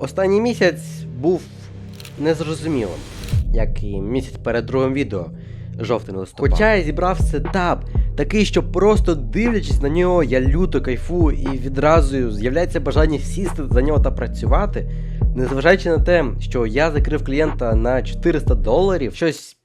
Останній місяць був незрозумілим, як і місяць перед другим відео, жовтий листопад. Хоча я зібрав сетап, такий, що просто дивлячись на нього, я люто кайфую і відразу з'являється бажання сісти за нього та працювати. Незважаючи на те, що я закрив клієнта на 400 доларів, щось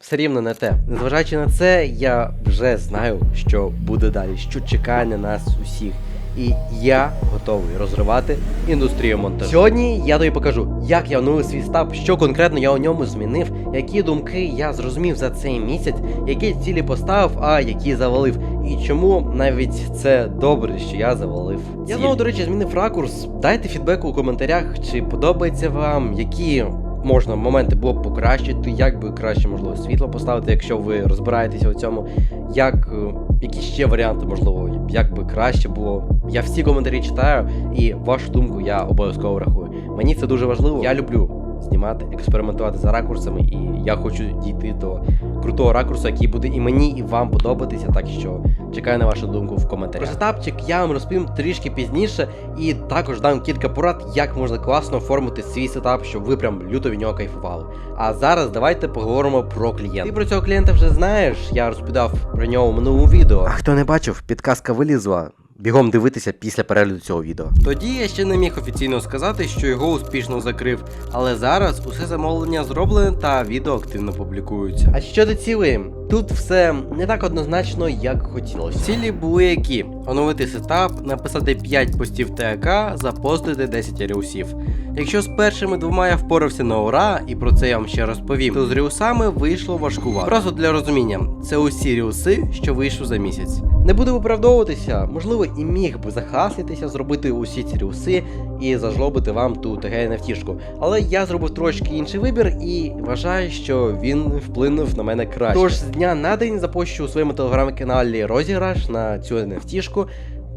все рівно не те. Незважаючи на це, я вже знаю, що буде далі, що чекає на нас усіх. І я готовий розривати індустрію монтажу. Сьогодні я тобі покажу, як я оновив свій став, що конкретно я у ньому змінив, які думки я зрозумів за цей місяць, які цілі поставив, а які завалив. І чому навіть це добре, що я завалив. Я знову, до речі, змінив ракурс. Дайте фідбек у коментарях, чи подобається вам, які можна моменти було б покращити, як би краще можливо світло поставити, якщо ви розбираєтеся у цьому, як е, які ще варіанти можливо, як би краще було. Я всі коментарі читаю, і вашу думку я обов'язково рахую. Мені це дуже важливо. Я люблю знімати, експериментувати за ракурсами, і я хочу дійти до крутого ракурсу, який буде і мені, і вам подобатися. Так що чекаю на вашу думку в коментарях. Про сетапчик я вам розповім трішки пізніше, і також дам кілька порад, як можна класно оформити свій сетап, щоб ви прям люто від нього кайфували. А зараз давайте поговоримо про клієнта. Ти про цього клієнта вже знаєш, я розповідав про нього в минулому відео. А хто не бачив, підказка вилізла. Бігом дивитися після перегляду цього відео. Тоді я ще не міг офіційно сказати, що його успішно закрив, але зараз усе замовлення зроблене та відео активно публікуються. А щодо цілі, тут все не так однозначно, як хотілося. Цілі були які: оновити сетап, написати 5 постів ТАК, запостити 10 ріусів. Якщо з першими двома я впорався на ура, і про це я вам ще розповім, то з ріусами вийшло важкувато. Просто для розуміння, це усі ріуси, що вийшов за місяць. Не буду виправдовуватися, можливо, і міг би захаслитися, зробити усі ці ріуси і зажлобити вам ту ТГ невтішку. Але я зробив трошки інший вибір і вважаю, що він вплинув на мене краще. Тож з дня на день запущу у своєму телеграм-каналі розіграш на цю невтішку.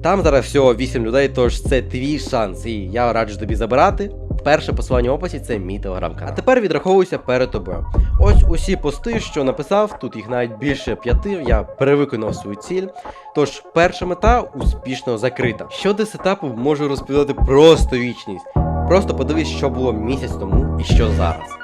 Там зараз всього 8 людей, тож це твій шанс, і я раджу тобі забирати. Перше посилання в описі це мій телеграм-канал. А тепер відраховуюся перед тобою. Ось усі пости, що написав, тут їх навіть більше п'яти, я перевиконав свою ціль. Тож перша мета успішно закрита. Щодо сетапу можу розповідати просто вічність. Просто подивись, що було місяць тому і що зараз.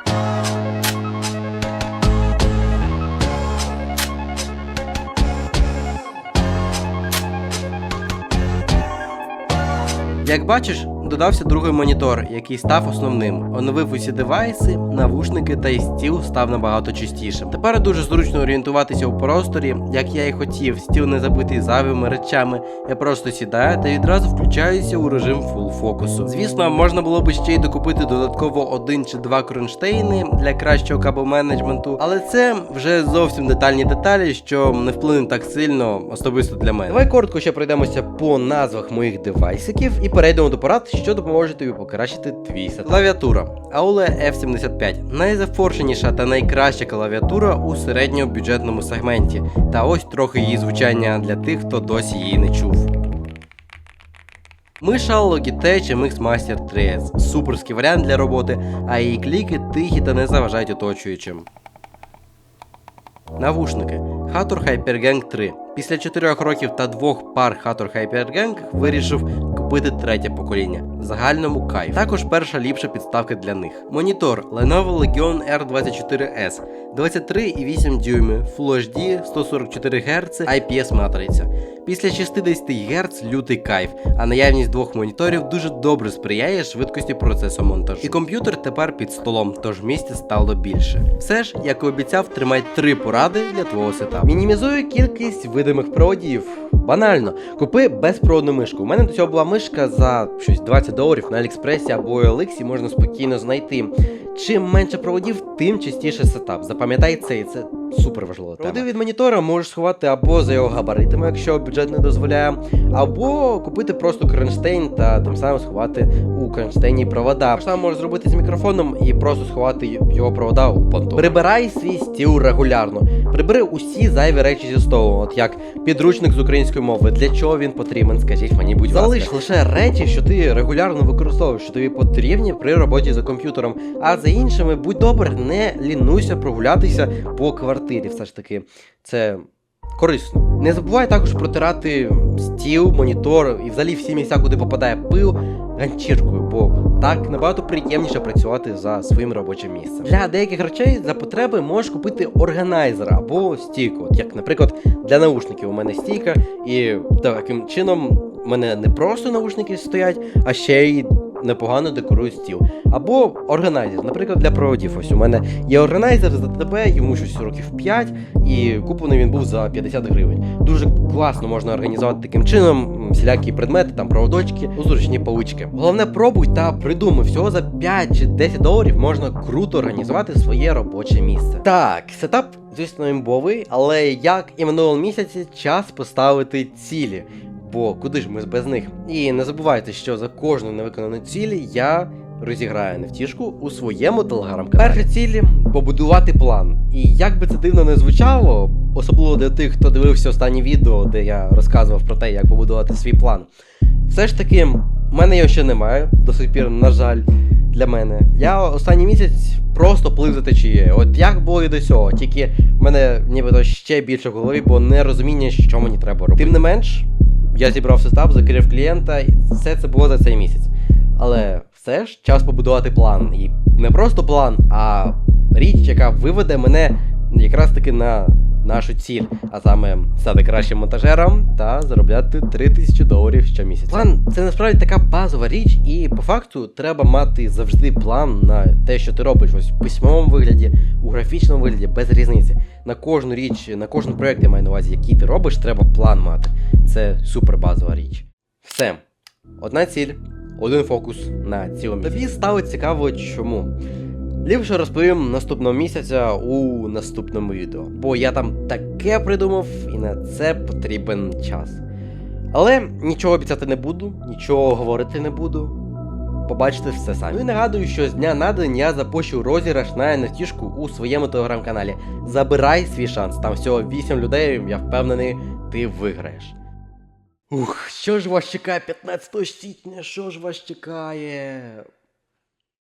Як бачиш, додався другий монітор, який став основним. Оновив усі девайси, навушники та й стіл став набагато чистішим. Тепер дуже зручно орієнтуватися у просторі, як я і хотів. Стіл не забитий зайвими речами. Я просто сідаю та відразу включаюся у режим фул фокусу. Звісно, можна було б ще й докупити додатково один чи два кронштейни для кращого кабел-менеджменту, але це вже зовсім детальні деталі, що не вплинуть так сильно особисто для мене. Давай коротко ще пройдемося по назвах моїх девайсиків і перейдемо до порад, що допоможе тобі покращити твій сетап. Клавіатура Aule F75 найзафоршеніша та найкраща клавіатура у середньобюджетному сегменті. Та ось трохи її звучання для тих, хто досі її не чув. Миша Logitech MX Master 3S. Суперський варіант для роботи, а її кліки тихі та не заважають оточуючим. Навушники Hator HyperGang 3. Після 4 років та двох пар Hator HyperGang вирішив купити третє покоління. В загальному кайф. Також перша ліпша підставка для них. Монітор Lenovo Legion R24S 23,8 дюйми, Full HD 144 Гц, IPS матриця. Після 60 Гц лютий кайф, а наявність двох моніторів дуже добре сприяє швидкості процесу монтажу. І комп'ютер тепер під столом, тож місця стало більше. Все ж, як і обіцяв, тримай три поради для твого сетапу. Мінімізую кількість видимих проводів. Банально, купи безпроводну мишку. У мене до цього була мишка за щось 20 доларів на Аліекспресі або OLX можна спокійно знайти. Чим менше проводів, тим частіше сетап. Запам'ятай це і це супер важливо. Проводи від монітора можеш сховати або за його габаритами, якщо бюджет не дозволяє, або купити просто кронштейн та тим самим сховати у кронштейні провода. Так можеш зробити мікрофоном і просто сховати його провода у понтон. Прибирай свій стіл регулярно. Прибери усі зайві речі зі столу, от як підручник з української мови. Для чого він потрібен? Скажіть мені, будь ласка. Залиш лише речі, що ти регулярно використовуєш, що тобі потрібні при роботі за комп'ютером. А за іншими, будь добр, не лінуйся прогулятися по квартирі. Все ж таки, це корисно. Не забувай також протирати стіл, монітор і взагалі всі місця, куди попадає пил. Ганчіркою, бо так набагато приємніше працювати за своїм робочим місцем. Для деяких речей за потреби можеш купити органайзер або стійку. От як, наприклад, для наушників у мене стійка, і таким чином у мене не просто наушники стоять, а ще й непогано декорують стіл. Або органайзер, наприклад, для проводів. Ось у мене є органайзер з ДТБ, йому щось років 5, і куплений він був за 50 гривень. Дуже класно можна організувати таким чином всілякі предмети, там проводочки, у зручні паучки. Головне, пробуй та придумай, всього за 5 чи 10 доларів можна круто організувати своє робоче місце. Так, сетап, звісно, імбовий, але як і минулого місяці, час поставити цілі. Бо куди ж ми без них? І не забувайте, що за кожну невиконану цілі я розіграю невтішку у своєму телеграм-каналі. Перша ціль побудувати план. І як би це дивно не звучало, особливо для тих, хто дивився останнє відео, де я розказував про те, як побудувати свій план. Все ж таки, в мене його ще немає, до сих пір, на жаль, для мене. Я останній місяць просто плив за течією. От як було і до цього, тільки в мене нібито ще більше в голові, бо не розуміння, що мені треба робити. Тим не менш, я зібрав сетап, закрив клієнта, і все це було за цей місяць. Але все ж час побудувати план. І не просто план, а річ, яка виведе мене якраз таки на нашу ціль, а саме стати кращим монтажером та заробляти 3000 доларів щомісяця. План це насправді така базова річ, і по факту треба мати завжди план на те, що ти робиш ось в письмовому вигляді, у графічному вигляді, без різниці. На кожну річ, на кожен проект я маю на увазі, який ти робиш, треба план мати. Це супер базова річ. Все. Одна ціль, один фокус на цілому. Тобі стало цікаво чому. Ліпше розповім наступного місяця у наступному відео, бо я там таке придумав, і на це потрібен час. Але нічого обіцяти не буду, нічого говорити не буду. Побачите все самі. Ну і нагадую, що з дня на день я запущу розіграш на NFT у своєму телеграм-каналі. Забирай свій шанс, там всього 8 людей, я впевнений, ти виграєш. Ух, що ж вас чекає 15 січня, що ж вас чекає?